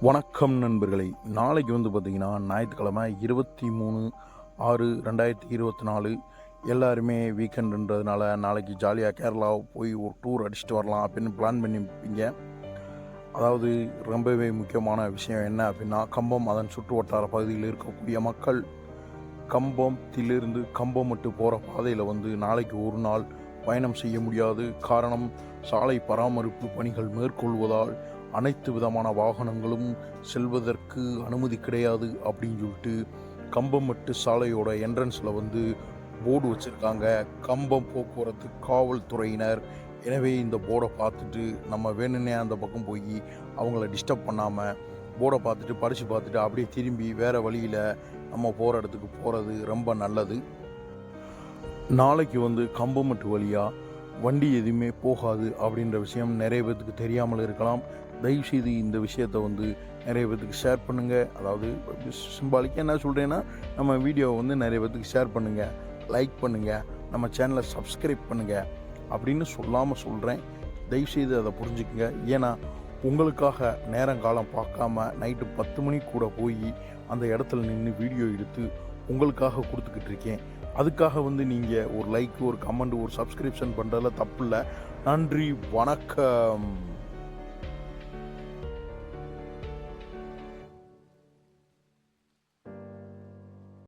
வணக்கம் நண்பர்களே. நாளைக்கு வந்து பார்த்திங்கன்னா ஞாயிற்றுக்கிழமை இருபத்தி மூணு ஆறு ரெண்டாயிரத்தி இருபத்தி நாலு. எல்லாருமே வீக்கெண்டுன்றதுனால நாளைக்கு ஜாலியாக கேரளா போய் ஒரு டூர் அடிச்சுட்டு வரலாம் அப்படின்னு பிளான் பண்ணியிருப்பீங்க. அதாவது ரொம்பவே முக்கியமான விஷயம் என்ன அப்படின்னா கம்பம் அதன் சுற்று வட்டார பகுதியில் இருக்கக்கூடிய மக்கள் கம்பத்திலிருந்து கம்பம் மட்டும் போகிற பாதையில் வந்து நாளைக்கு ஒரு நாள் பயணம் செய்ய முடியாது. காரணம் சாலை பராமரிப்பு பணிகள் மேற்கொள்வதால் அனைத்து விதமான வாகனங்களும் செல்வதற்கு அனுமதி கிடையாது அப்படின்னு சொல்லிட்டு கம்பமட்டு சாலையோட என்ட்ரன்ஸில் வந்து போர்டு வச்சுருக்காங்க. கம்பம் போக்குவரத்து காவல்துறையினர். எனவே இந்த போர்டை பார்த்துட்டு நம்ம வேணும்னே அந்த பக்கம் போய் அவங்கள டிஸ்டர்ப் பண்ணாமல் போர்டை பார்த்துட்டு பறித்து பார்த்துட்டு அப்படியே திரும்பி வேறு வழியில் நம்ம போகிற இடத்துக்கு போகிறது ரொம்ப நல்லது. நாளைக்கு வந்து கம்பமட்டு வழியாக வண்டி எதுவுமே போகாது அப்படின்ற விஷயம் நிறைய பேர்த்துக்கு தெரியாமல் இருக்கலாம். தயவுசெய்து இந்த விஷயத்தை வந்து நிறைய பேர்த்துக்கு ஷேர் பண்ணுங்கள் அதாவது சிம்பாலிக்காக என்ன சொல்கிறேன்னா நம்ம வீடியோவை வந்து நிறைய பேர்த்துக்கு ஷேர் பண்ணுங்கள் லைக் பண்ணுங்கள் நம்ம சேனலை சப்ஸ்கிரைப் பண்ணுங்கள் அப்படின்னு சொல்லாமல் சொல்கிறேன் தயவுசெய்து அதை புரிஞ்சுக்குங்க. ஏன்னா உங்களுக்காக நேரங்காலம் பார்க்காம நைட்டு பத்து மணி கூட போய் அந்த இடத்துல நின்று வீடியோ எடுத்து உங்களுக்காக கொடுத்துக்கிட்டு இருக்கேன். அதுக்காக வந்து நீங்கள் ஒரு லைக் ஒரு கமெண்ட் ஒரு சப்ஸ்கிரிப்ஷன் பண்ணுறதுல தப்பு இல்லை நன்றி வணக்கம்.